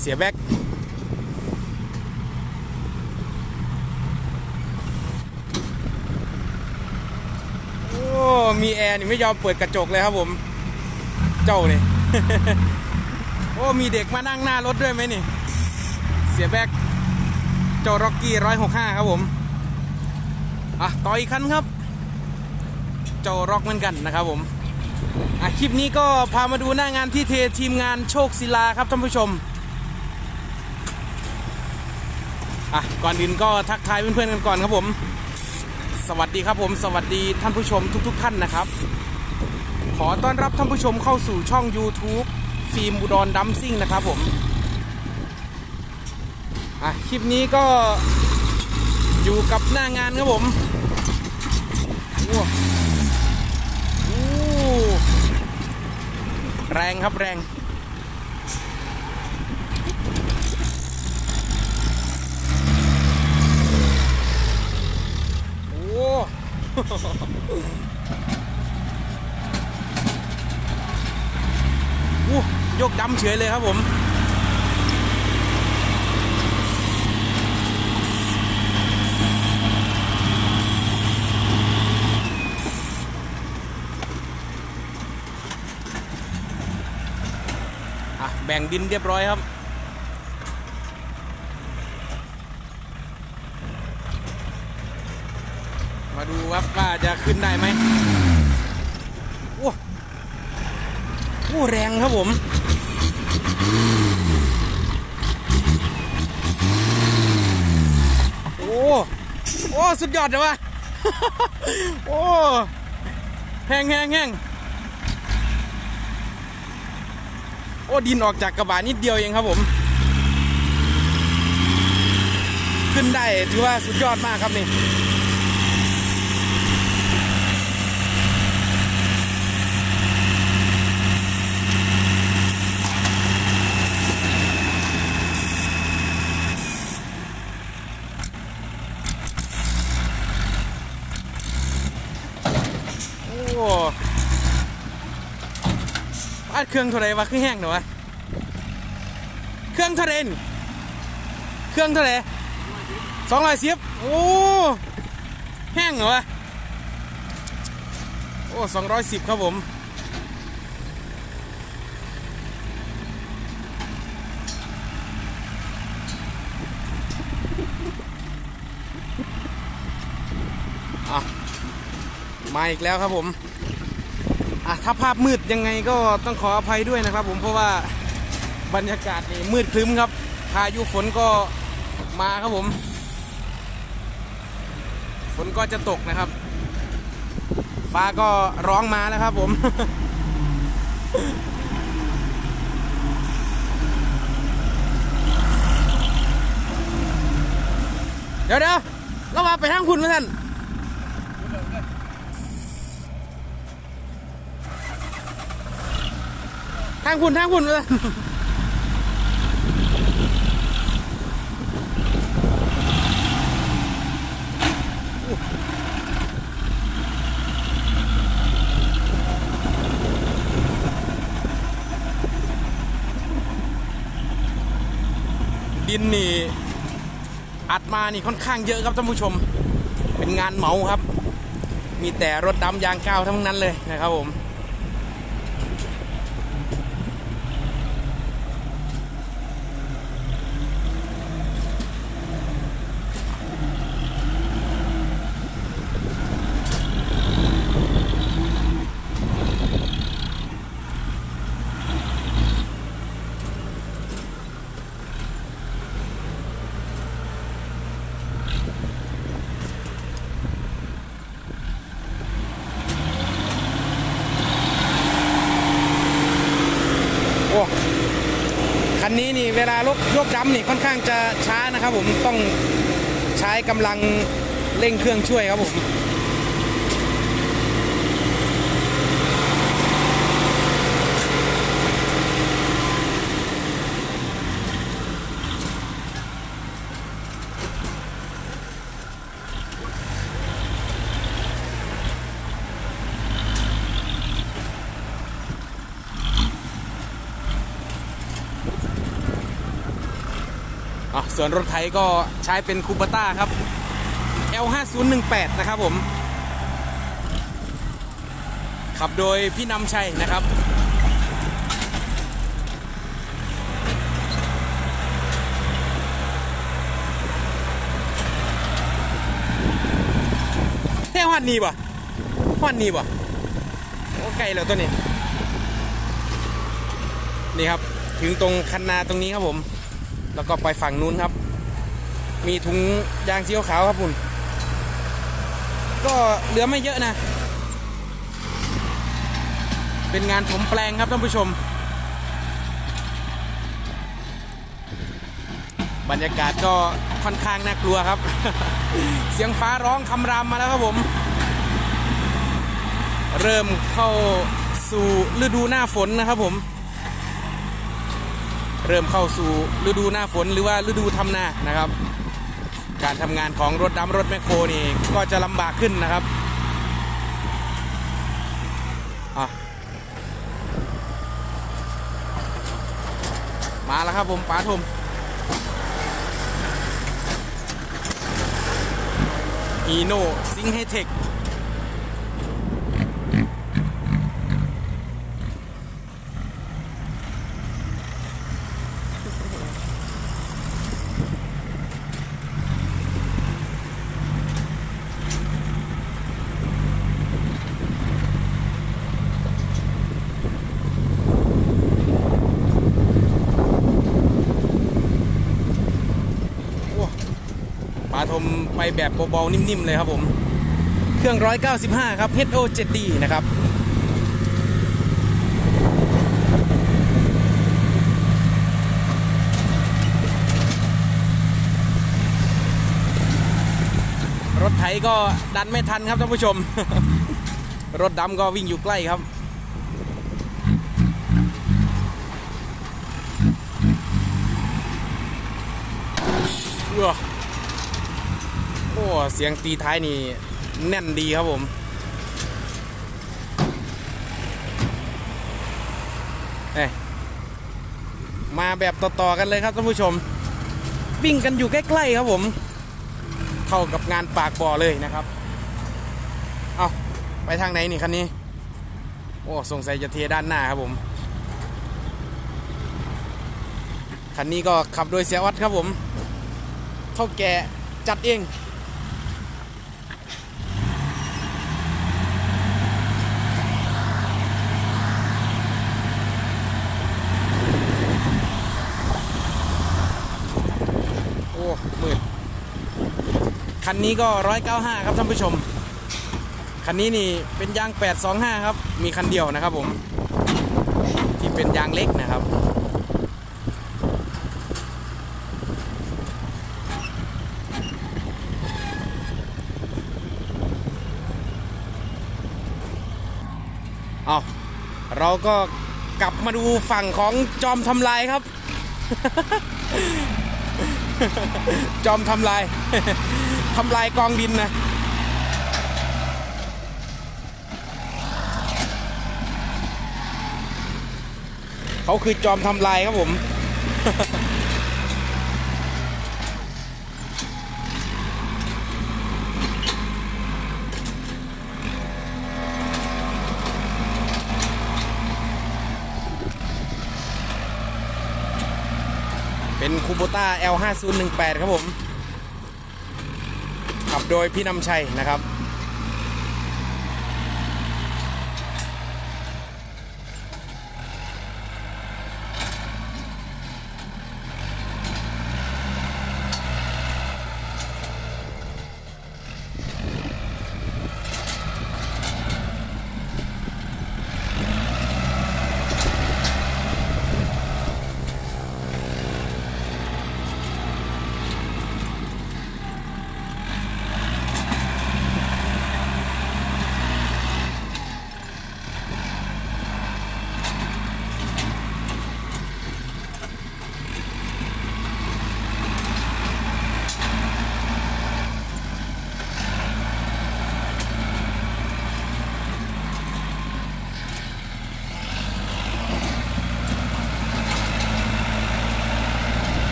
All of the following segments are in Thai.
เสียแบ็กโอ้มีแอร์นี่ไม่ยอมเปิดกระจกเลยครับผม เจ้านี่ โอ้มีเด็กมานั่งหน้ารถด้วยไหมนี่ เสียแบ็กเจ้าร็อกกี้ร้อยหกห้าครับผม อะ ต่ออีกคันครับ เจ้าร็อกเหมือนกันนะครับผมอะคลิปนี้ก็พามาดูหน้างานที่เททีมงานโชคศิลาครับท่านผู้ชม อะก่อนอื่นก็ทักทายเพื่อนๆกันก่อนครับผม สวัสดีครับผม สวัสดีท่านผู้ชมทุก ๆ ท่านนะครับ ขอต้อนรับท่านผู้ชมเข้าสู่ช่อง YouTube ฟิล์มอุดรดัมซิ่งนะครับผมอะคลิปนี้ก็อยู่กับหน้างานครับผมแรงครับแรง โอ้ โอ้ยกดำเฉยเลยครับผม อะ แบ่งดินเรียบร้อยครับ มาดูครับว่าจะ ขึ้นได้ไหมโอ้โอ้แรงครับผม โอ้ โอ้ สุดยอดเลยวะโอ้แห้งแห้งแห้งโอ้ ดินออกจากกระบะนิดเดียวเองครับผม ขึ้นได้ถือว่าสุดยอดมากครับนี่ โอ้อัดเค รื่องเท่าไรวะเครื่องแห้งเหรอวะเครื่องเท่าไรนเครื่องเท่าไรสองร้อยสิบโอ้แห้งเหรอวะโอ้สองร้อยสิบครับผมอะมาอีกแล้วครับผม อะถ้าภาพมืดยังไงก็ต้องขออภัยด้วยนะครับ ผมเพราะว่าบรรยากาศนี่มืดครึ้มครับพายุฝนก็มาครับผม ฝนก็จะตกนะครับ ฟ้าก็ร้องมาแล้วครับผมเดี๋ยวเดี๋ยวเรามาไปทางคุณมาท่านางคุณทางคุณเลยดินนี่อัดมานี่ค่อนข้างเยอะครับท่านผู้ชม เป็นงานเหมาครับ มีแต่รถดำยางก้าวทั้งนั้นเลยนะครับผม โอ้ คันนี้นี่เวลายกยกดัมนี่ค่อนข้างจะช้านะครับผมต้องใช้กำลังเร่งเครื่องช่วยครับผม ส่วนรถไถก็ใช้เป็นคูปต้าครับ L5018 นะครับผม ขับโดยพี่นำชัยนะครับแค่วันนี้ป่ะวันนี้ป่ะโอ้ไกลแล้วตัวนี้ นี่ครับ ถึงตรงคันนาตรงนี้ครับผม แล้วก็ไปฝั่งนู้นครับ มีถุงยางสีขาวครับคุณก็เหลือไม่เยอะนะ เป็นงานถมแปลงครับท่านผู้ชม บรรยากาศก็ค่อนข้างน่ากลัวครับ เสียงฟ้าร้องคำรามมาแล้วครับผม เริ่มเข้าสู่ฤดูหน้าฝนนะครับผม เริ่มเข้าสู่ฤดูหน้าฝนหรือว่าฤดูทำนานะครับ การทำงานของรถดำรถแมคโครนี่ก็จะลำบากขึ้นนะครับมาแล้วครับผมป๋าทมฮีโนซิงเฮเทค โอ้ ปลาทมไปแบบเบาๆนิ่มๆเลยครับผม เครื่อง 195 ครับ HO 7D นะครับรถไถก็ดันไม่ทันครับท่านผู้ชม รถดำก็วิ่งอยู่ใกล้ครับ เออ อ้เสียงตีท้ายนี่แน่นดีครับผมเอ้ยมาแบบต่อๆกันเลยครับท่านผู้ชม วิ่งกันอยู่ใกล้ๆครับผมเข้ากับงานปากบ่อเลยนะครับ เอาไปทางไหนนี่คันนี้ โอ้สงสัยจะเทด้านหน้าครับผมคันนี้ก็ขับโดยเสียวัดครับผม เท่าแก่จัดเอง โอ้มืด คันนี้ก็ 195 ครับท่านผู้ชม คันนี้นี่เป็นยาง 825 ครับ มีคันเดียวนะครับผม ที่เป็นยางเล็กนะครับ เอาเราก็กลับมาดูฝั่งของจอมทำลายครับ จอมทำลาย ทำลายกองดินนะเขาคือจอมทำลายครับผมเป็นคูโบต้า L5018 ครับผม โดยพี่นำชัยนะครับ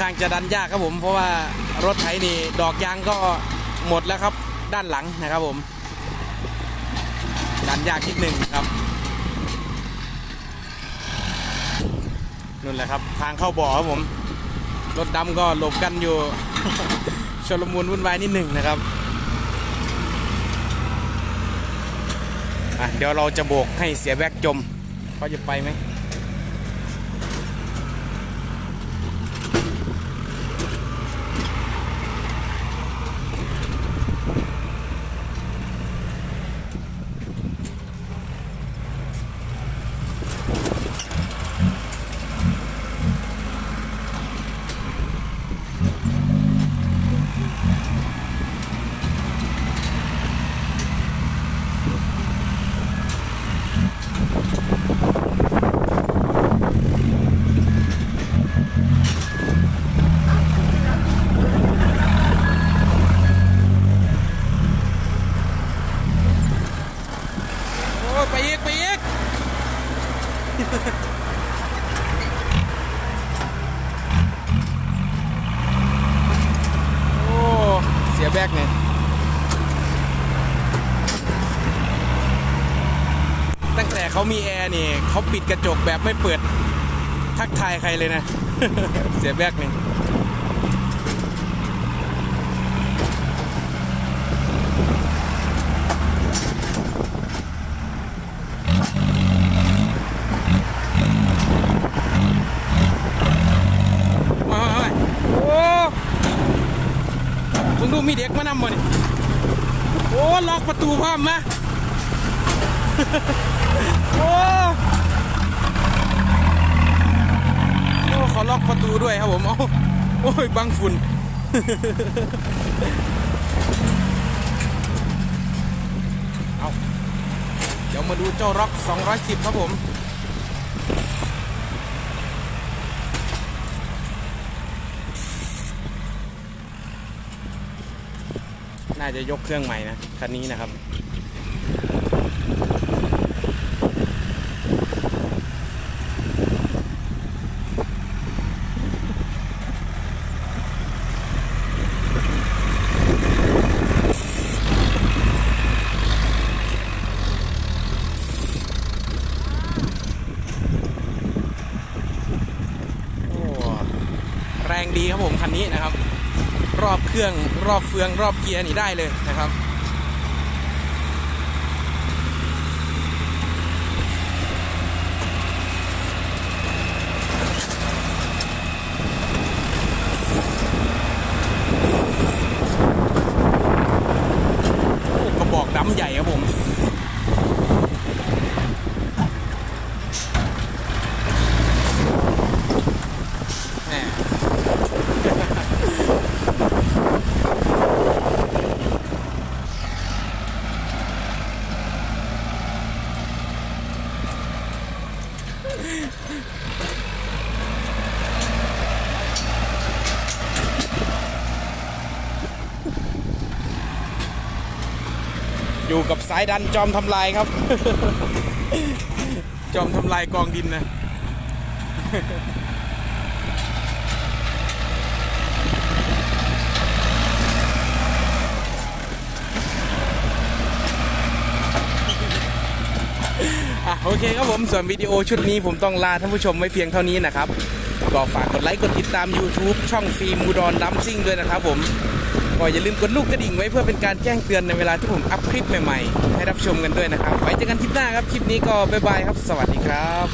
ข้างจะดันยากครับผม เพราะว่ารถไถนี่ดอกยางก็หมดแล้วครับด้านหลังนะครับผม ดันยากนิดหนึ่งครับนั่นแหละครับ ทางเข้าบ่อครับผม รถดำก็หลบกันอยู่ชลมุนวุ่นวายนิดหนึ่งนะครับเดี๋ยวเราจะโบกให้เสียแบกจมเขาจะไปไหม โอ้ยไปอีกไปอีก โอ้ เสียแบกเนี่ยตั้งแต่เขามีแอร์ นี่เขาปิดกระจกแบบไม่เปิด ทักทายใครเลยนะ เสียแบกนี่มามามาโอ้มึงดูมีเด็กมานำมานี่โอ้ ล็อกประตูพร้อมมา โอ้โอ้เขาล็อกประตูด้วยครับผมเอาโอ้ยบังฝุ่นเอาเดี๋ยวมาดูเจ้าร็อก 210 ครับผมน่าจะยกเครื่องใหม่นะ คันนี้นะครับ โอ้แรง ดีครับผมคันนี้นะครับ รอบเครื่องรอบเฟืองรอบเกียร์นี่ได้เลยนะครับ โอ้กระบอกดำใหญ่ครับผม แหม อยู่กับสายดันจอมทำลายครับ จอมทำลายกองดินนะโอเคครับผมส่วนวิดีโอชุดนี้ผมต้องลาท่านผู้ชมไว้เพียงเท่านี้นะครับ ก็ฝากกดไลค์กดติดตาม YouTube ช่องฟิล์มมูดอนดัมซิ่งด้วยนะครับผม ก็อย่าลืมกดลูกกระดิ่งไว้เพื่อเป็นการแจ้งเตือนในเวลาที่ผมอัพคลิปใหม่ๆ ให้รับชมกันด้วยนะครับไว้เจอกันคลิปหน้าครับ คลิปนี้ก็บ๊ายบายครับ สวัสดีครับ